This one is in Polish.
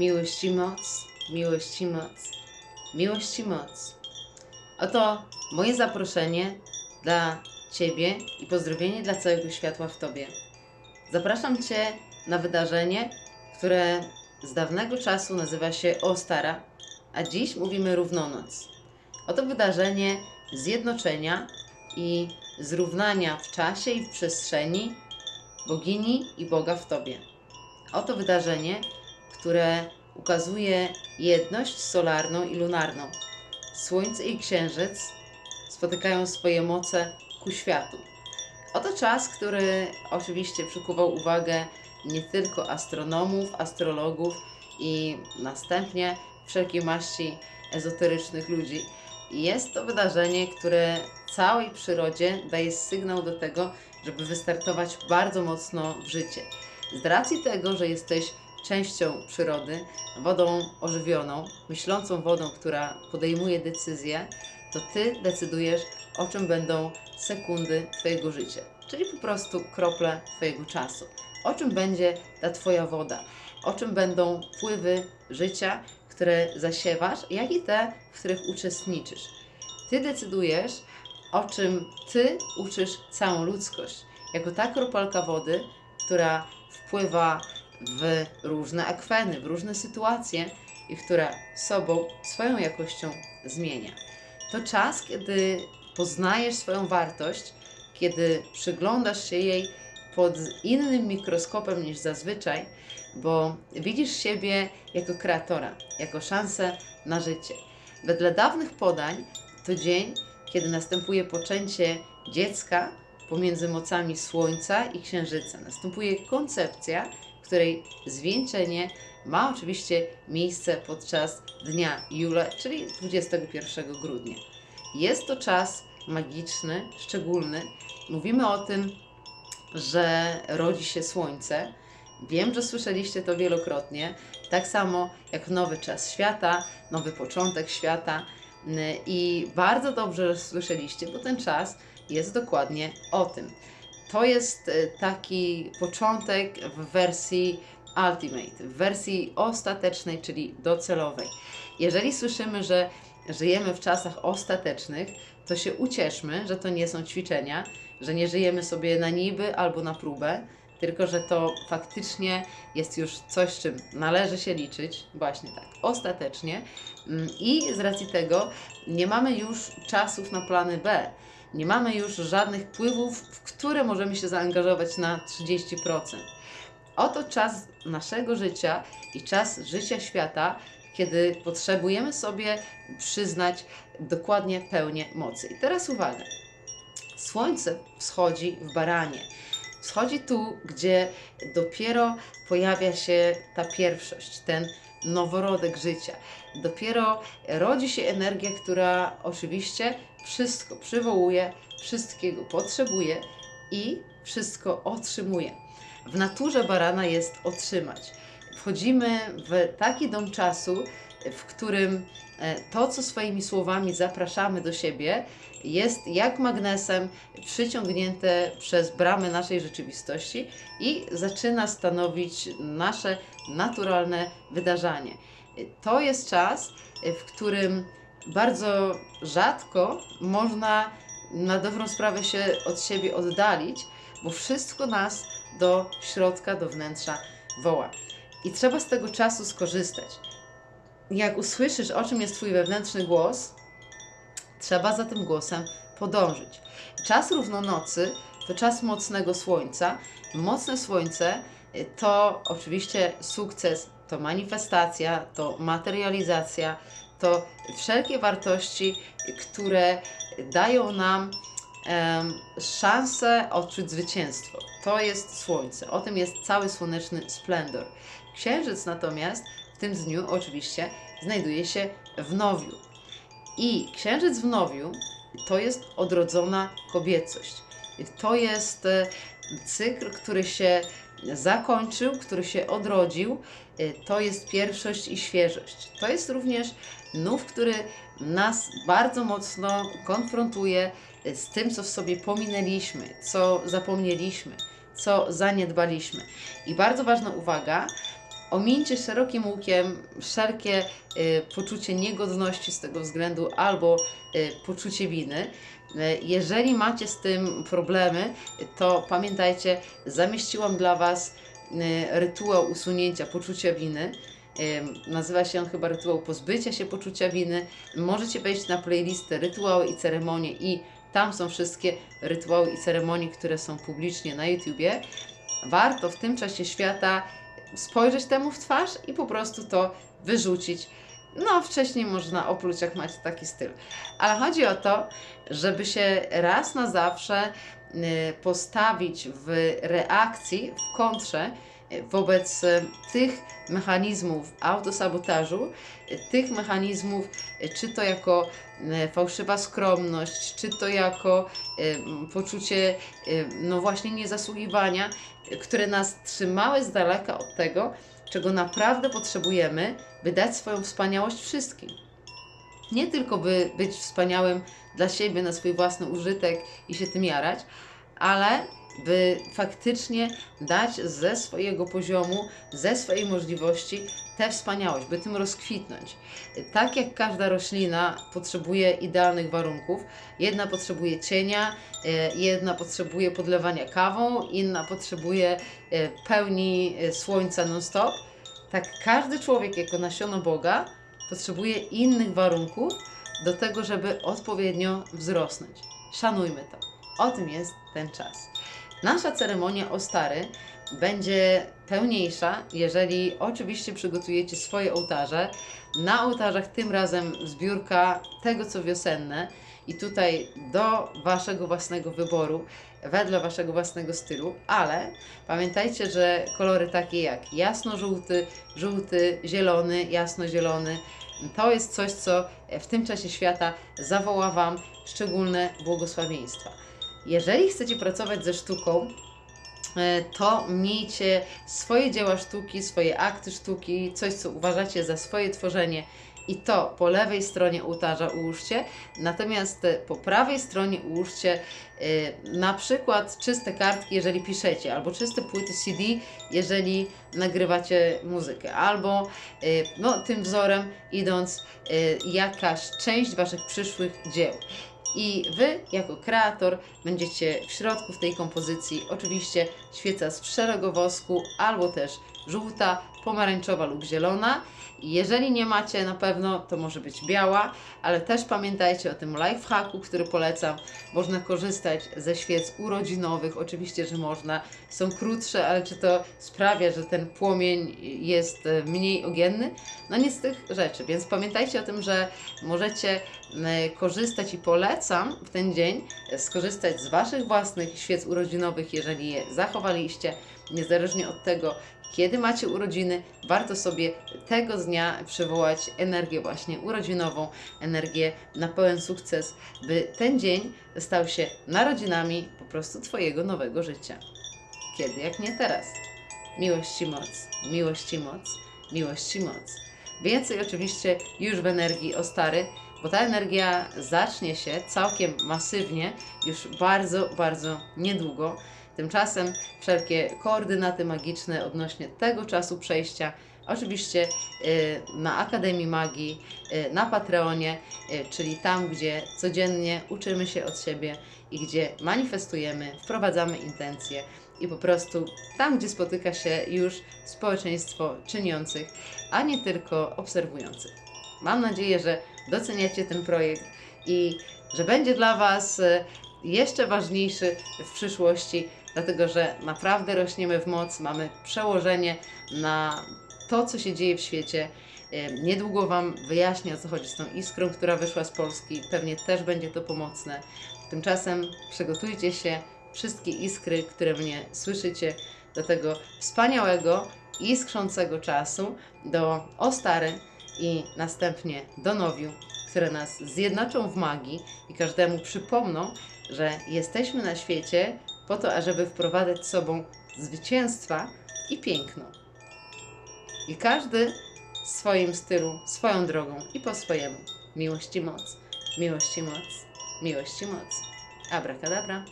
Miłość i moc, miłość i moc, miłość i moc. Oto moje zaproszenie dla Ciebie i pozdrowienie dla całego światła w Tobie. Zapraszam Cię na wydarzenie, które z dawnego czasu nazywa się Ostara, a dziś mówimy równonoc. Oto wydarzenie zjednoczenia i zrównania w czasie i w przestrzeni bogini i Boga w Tobie. Oto wydarzenie, które ukazuje jedność solarną i lunarną. Słońce i księżyc spotykają swoje moce ku światu. Oto czas, który oczywiście przykuwał uwagę nie tylko astronomów, astrologów i następnie wszelkiej maści ezoterycznych ludzi. Jest to wydarzenie, które całej przyrodzie daje sygnał do tego, żeby wystartować bardzo mocno w życie. Z racji tego, że jesteś częścią przyrody, wodą ożywioną, myślącą wodą, która podejmuje decyzje, to ty decydujesz, o czym będą sekundy Twojego życia, czyli po prostu krople Twojego czasu. O czym będzie ta Twoja woda, o czym będą wpływy życia, które zasiewasz, jak i te, w których uczestniczysz. Ty decydujesz, o czym Ty uczysz całą ludzkość, jako ta kropelka wody, która wpływa w różne akweny, w różne sytuacje i która sobą, swoją jakością zmienia. To czas, kiedy poznajesz swoją wartość, kiedy przyglądasz się jej pod innym mikroskopem niż zazwyczaj, bo widzisz siebie jako kreatora, jako szansę na życie. Wedle dawnych podań to dzień, kiedy następuje poczęcie dziecka pomiędzy mocami Słońca i Księżyca. Następuje koncepcja, której zwieńczenie ma oczywiście miejsce podczas dnia Jule, czyli 21 grudnia. Jest to czas magiczny, szczególny. Mówimy o tym, że rodzi się słońce. Wiem, że słyszeliście to wielokrotnie. Tak samo jak nowy czas świata, nowy początek świata. I bardzo dobrze słyszeliście, bo ten czas jest dokładnie o tym. To jest e, taki początek w wersji Ultimate, w wersji ostatecznej, czyli docelowej. Jeżeli słyszymy, że żyjemy w czasach ostatecznych, to się ucieszmy, że to nie są ćwiczenia, że nie żyjemy sobie na niby albo na próbę, tylko że to faktycznie jest już coś, czym należy się liczyć, właśnie tak, ostatecznie. Mm, I z racji tego nie mamy już czasów na plany B. Nie mamy już żadnych wpływów, w które możemy się zaangażować na 30%. Oto czas naszego życia i czas życia świata, kiedy potrzebujemy sobie przyznać dokładnie pełnię mocy. I teraz uwaga. Słońce wschodzi w baranie. Wschodzi tu, gdzie dopiero pojawia się ta pierwszość, ten noworodek życia. Dopiero rodzi się energia, która oczywiście wszystko przywołuje, wszystkiego potrzebuje i wszystko otrzymuje. W naturze barana jest otrzymać. Wchodzimy w taki dom czasu, w którym e, to, co swoimi słowami zapraszamy do siebie, jest jak magnesem przyciągnięte przez bramy naszej rzeczywistości i zaczyna stanowić nasze naturalne wydarzenie. To jest czas, w którym bardzo rzadko można na dobrą sprawę się od siebie oddalić, bo wszystko nas do środka, do wnętrza woła. I trzeba z tego czasu skorzystać. Jak usłyszysz, o czym jest Twój wewnętrzny głos, trzeba za tym głosem podążyć. Czas równonocy to czas mocnego słońca. Mocne słońce y, to oczywiście sukces, to manifestacja, to materializacja, to wszelkie wartości, które dają nam um, szansę odczuć zwycięstwo. To jest słońce. O tym jest cały słoneczny splendor. Księżyc natomiast w tym dniu oczywiście znajduje się w nowiu. I księżyc w nowiu to jest odrodzona kobiecość. To jest e, cykl, który się zakończył, który się odrodził. E, to jest pierwszość i świeżość. To jest również nów, który nas bardzo mocno konfrontuje z tym, co w sobie pominęliśmy, co zapomnieliśmy, co zaniedbaliśmy. I bardzo ważna uwaga, Omińcie szerokim łukiem wszelkie y, poczucie niegodności z tego względu albo y, poczucie winy. Y, Jeżeli macie z tym problemy, to pamiętajcie, zamieściłam dla Was rytuał usunięcia poczucia winy. Nazywa się on chyba rytuał pozbycia się poczucia winy. Możecie wejść na playlistę rytuały i ceremonie i tam są wszystkie rytuały i ceremonie, które są publicznie na YouTubie. Warto w tym czasie świata spojrzeć temu w twarz i po prostu to wyrzucić. No, wcześniej można opluć, jak macie taki styl. Ale chodzi o to, żeby się raz na zawsze y, postawić w reakcji, w kontrze wobec y, tych mechanizmów autosabotażu, y, tych mechanizmów, y, czy to jako fałszywa skromność, czy to jako poczucie, no właśnie, niezasługiwania, które nas trzymały z daleka od tego, czego naprawdę potrzebujemy, by dać swoją wspaniałość wszystkim. Nie tylko by być wspaniałym dla siebie na swój własny użytek i się tym jarać, ale by faktycznie dać ze swojego poziomu, ze swojej możliwości tę wspaniałość, by tym rozkwitnąć. Tak jak każda roślina potrzebuje idealnych warunków, jedna potrzebuje cienia, e, jedna potrzebuje podlewania kawą, inna potrzebuje e, pełni e, słońca non-stop, tak każdy człowiek jako nasiono Boga potrzebuje innych warunków do tego, żeby odpowiednio wzrosnąć. Szanujmy to. O tym jest ten czas. Nasza ceremonia Ostary będzie pełniejsza, jeżeli oczywiście przygotujecie swoje ołtarze. Na ołtarzach tym razem zbiórka tego, co wiosenne i tutaj do Waszego własnego wyboru, wedle Waszego własnego stylu, ale pamiętajcie, że kolory takie jak jasno-żółty, żółty, zielony, jasno-zielony, to jest coś, co w tym czasie świata zawoła Wam szczególne błogosławieństwa. Jeżeli chcecie pracować ze sztuką, e, to miejcie swoje dzieła sztuki, swoje akty sztuki, coś co uważacie za swoje tworzenie i to po lewej stronie ołtarza ułóżcie, natomiast e, po prawej stronie ułóżcie e, na przykład czyste kartki, jeżeli piszecie, albo czyste płyty CD, jeżeli nagrywacie muzykę, albo no, tym wzorem idąc jakaś część Waszych przyszłych dzieł. I Wy, jako kreator, będziecie w środku w tej kompozycji. Oczywiście świeca z pszczelego wosku, albo też żółta, pomarańczowa lub zielona. Jeżeli nie macie na pewno, to może być biała, ale też pamiętajcie o tym lifehacku, który polecam. Można korzystać ze świec urodzinowych, oczywiście, że można. Są krótsze, ale czy to sprawia, że ten płomień jest e, mniej ogienny? No nie z tych rzeczy, więc pamiętajcie o tym, że możecie korzystać i polecam w ten dzień e, skorzystać z Waszych własnych świec urodzinowych, jeżeli je zachowaliście, niezależnie od tego, kiedy macie urodziny, warto sobie tego dnia przywołać energię właśnie urodzinową, energię na pełen sukces, by ten dzień stał się narodzinami po prostu Twojego nowego życia. Kiedy, jak nie teraz? Miłość i moc, miłość i moc, miłość i moc. Więcej oczywiście już w energii Ostary, bo ta energia zacznie się całkiem masywnie już bardzo, bardzo niedługo. Tymczasem wszelkie koordynaty magiczne odnośnie tego czasu przejścia, oczywiście y, na Akademii Magii, y, na Patreonie, y, czyli tam, gdzie codziennie uczymy się od siebie i gdzie manifestujemy, wprowadzamy intencje i po prostu tam, gdzie spotyka się już społeczeństwo czyniących, a nie tylko obserwujących. Mam nadzieję, że doceniacie ten projekt i że będzie dla Was jeszcze ważniejszy w przyszłości, dlatego że naprawdę rośniemy w moc, mamy przełożenie na to, co się dzieje w świecie. Niedługo Wam wyjaśnię, o co chodzi z tą iskrą, która wyszła z Polski. Pewnie też będzie to pomocne. Tymczasem przygotujcie się, wszystkie iskry, które mnie słyszycie, do tego wspaniałego, iskrzącego czasu, do Ostary i następnie do Nowiu, które nas zjednoczą w magii i każdemu przypomną, że jesteśmy na świecie po to, ażeby wprowadzać sobą zwycięstwa i piękno. I każdy w swoim stylu, swoją drogą i po swojemu. Miłość i moc, miłość i moc, miłość i moc. Abracadabra.